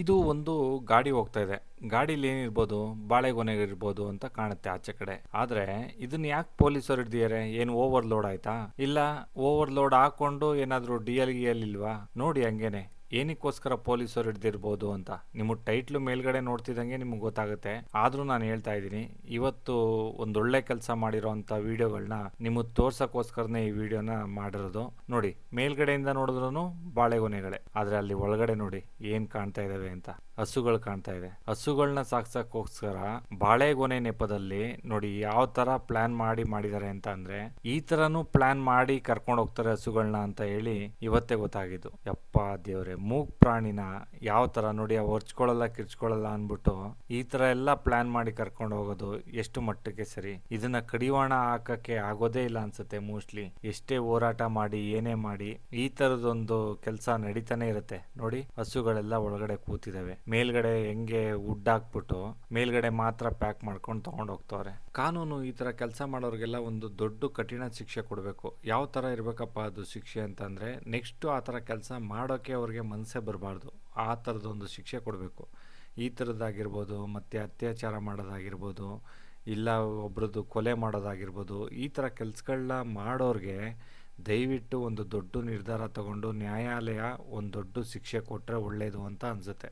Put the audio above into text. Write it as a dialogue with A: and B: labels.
A: ಇದು ಒಂದು ಗಾಡಿ ಹೋಗ್ತಾ ಇದೆ. ಗಾಡಿಲಿ ಏನಿರ್ಬೋದು ಬಾಳೆಗೊನೆ ಇರ್ಬೋದು ಅಂತ ಕಾಣುತ್ತೆ ಆಚೆ ಕಡೆ. ಆದ್ರೆ ಇದನ್ನ ಯಾಕೆ ಪೊಲೀಸರು ಹಿಡ್ದಿದ್ದಾರೆ ಏನು ಓವರ್ಲೋಡ್ ಆಯ್ತಾ? ಇಲ್ಲ, ಓವರ್ಲೋಡ್ ಹಾಕೊಂಡು ಏನಾದ್ರು ಡಿ ಎಲ್ ಗಿ ಎಲ್ ಇಲ್ವಾ? ನೋಡಿ ಹಂಗೇನೆ. ಏನಕ್ಕೋಸ್ಕರ ಪೊಲೀಸರು ಹಿಡ್ದಿರ್ಬೋದು ಅಂತ? ನಿಮ್ಮ ಟೈಟ್ಲು ಮೇಲ್ಗಡೆ ನೋಡ್ತಿದ್ದಂಗೆ ನಿಮ್ಗೆ ಗೊತ್ತಾಗುತ್ತೆ. ಆದ್ರೂ ನಾನು ಹೇಳ್ತಾ ಇದ್ದೀನಿ, ಇವತ್ತು ಒಂದೊಳ್ಳೆ ಕೆಲಸ ಮಾಡಿರೋಂಥ ವಿಡಿಯೋಗಳನ್ನ ನಿಮಗೆ ತೋರ್ಸೋಕ್ಕೋಸ್ಕರನೇ ಈ ವಿಡಿಯೋನ ಮಾಡಿರೋದು. ನೋಡಿ, ಮೇಲ್ಗಡೆಯಿಂದ ನೋಡಿದ್ರು ಬಾಳೆಗೊನೆಗಳೇ ಆದ್ರೆ ಅಲ್ಲಿ ಒಳಗಡೆ ನೋಡಿ ಏನು ಕಾಣ್ತಾ ಇದ್ದಾವೆ ಅಂತ. ಹಸುಗಳು ಕಾಣ್ತಾ ಇದೆ. ಹಸುಗಳನ್ನ ಸಾಕ್ಸಕ್ಕೋಸ್ಕರ ಬಾಳೆಗೊನೆ ನೆಪದಲ್ಲಿ ನೋಡಿ ಯಾವ ತರ ಪ್ಲಾನ್ ಮಾಡಿ ಮಾಡಿದ್ದಾರೆ ಅಂತ ಅಂದ್ರೆ, ಈ ತರನು ಪ್ಲಾನ್ ಮಾಡಿ ಕರ್ಕೊಂಡು ಹೋಗ್ತಾರೆ ಹಸುಗಳನ್ನ ಅಂತ ಹೇಳಿ ಇವತ್ತೇ ಗೊತ್ತಾಗಿದ್ದು. ಯಪ್ಪ ದೇವ್ರೆ ಮೂಗ್ ಪ್ರಾಣಿನ ಯಾವ ತರ ನೋಡಿ ಅವು ಹೊರ್ಚ್ಕೊಳ್ಳಲ್ಲ ಕಿರ್ಚ್ಕೊಳ್ಳಲ್ಲ ಅನ್ಬಿಟ್ಟು ಈ ತರ ಎಲ್ಲ ಪ್ಲಾನ್ ಮಾಡಿ ಕರ್ಕೊಂಡು ಹೋಗೋದು ಎಷ್ಟು ಮಟ್ಟಕ್ಕೆ ಸರಿ. ಇದನ್ನ ಕಡಿವಾಣ ಹಾಕಕ್ಕೆ ಆಗೋದೇ ಇಲ್ಲ ಅನ್ಸುತ್ತೆ ಮೋಸ್ಟ್ಲಿ ಎಷ್ಟೇ ಹೋರಾಟ ಮಾಡಿ, ಏನೇ ಮಾಡಿ, ಈ ತರದೊಂದು ಕೆಲಸ ನಡೀತಾನೆ ಇರುತ್ತೆ. ನೋಡಿ, ಹಸುಗಳೆಲ್ಲ ಒಳಗಡೆ ಕೂತಿದಾವೆ. ಮೇಲ್ಗಡೆ ಹೆಂಗೆ ವುಡ್ ಹಾಕ್ಬಿಟ್ಟು ಮೇಲ್ಗಡೆ ಮಾತ್ರ ಪ್ಯಾಕ್ ಮಾಡ್ಕೊಂಡು ತಗೊಂಡ್ ಹೋಗ್ತವ್ರೆ. ಕಾನೂನು ಈ ತರ ಕೆಲಸ ಮಾಡೋರಿಗೆಲ್ಲ ಒಂದು ದೊಡ್ಡ ಕಠಿಣ ಶಿಕ್ಷೆ ಕೊಡಬೇಕು. ಯಾವ ತರ ಇರ್ಬೇಕಪ್ಪ ಅದು ಶಿಕ್ಷೆ ಅಂತಂದ್ರೆ ನೆಕ್ಸ್ಟ್ ಆ ತರ ಕೆಲಸ ಮಾಡೋಕೆ ಅವ್ರಿಗೆ ಮನಸ್ಸೇ ಬರಬಾರ್ದು. ಆ ಥರದೊಂದು ಶಿಕ್ಷೆ ಕೊಡಬೇಕು. ಈ ಥರದ್ದಾಗಿರ್ಬೋದು, ಮತ್ತು ಅತ್ಯಾಚಾರ ಮಾಡೋದಾಗಿರ್ಬೋದು, ಇಲ್ಲ ಒಬ್ರದ್ದು ಕೊಲೆ ಮಾಡೋದಾಗಿರ್ಬೋದು, ಈ ಥರ ಕೆಲಸಗಳನ್ನ ಮಾಡೋರಿಗೆ ದಯವಿಟ್ಟು ಒಂದು ದೊಡ್ಡ ನಿರ್ಧಾರ ತಗೊಂಡು ನ್ಯಾಯಾಲಯ ಒಂದು ದೊಡ್ಡ ಶಿಕ್ಷೆ ಕೊಟ್ಟರೆ ಒಳ್ಳೆಯದು ಅಂತ ಅನಿಸುತ್ತೆ.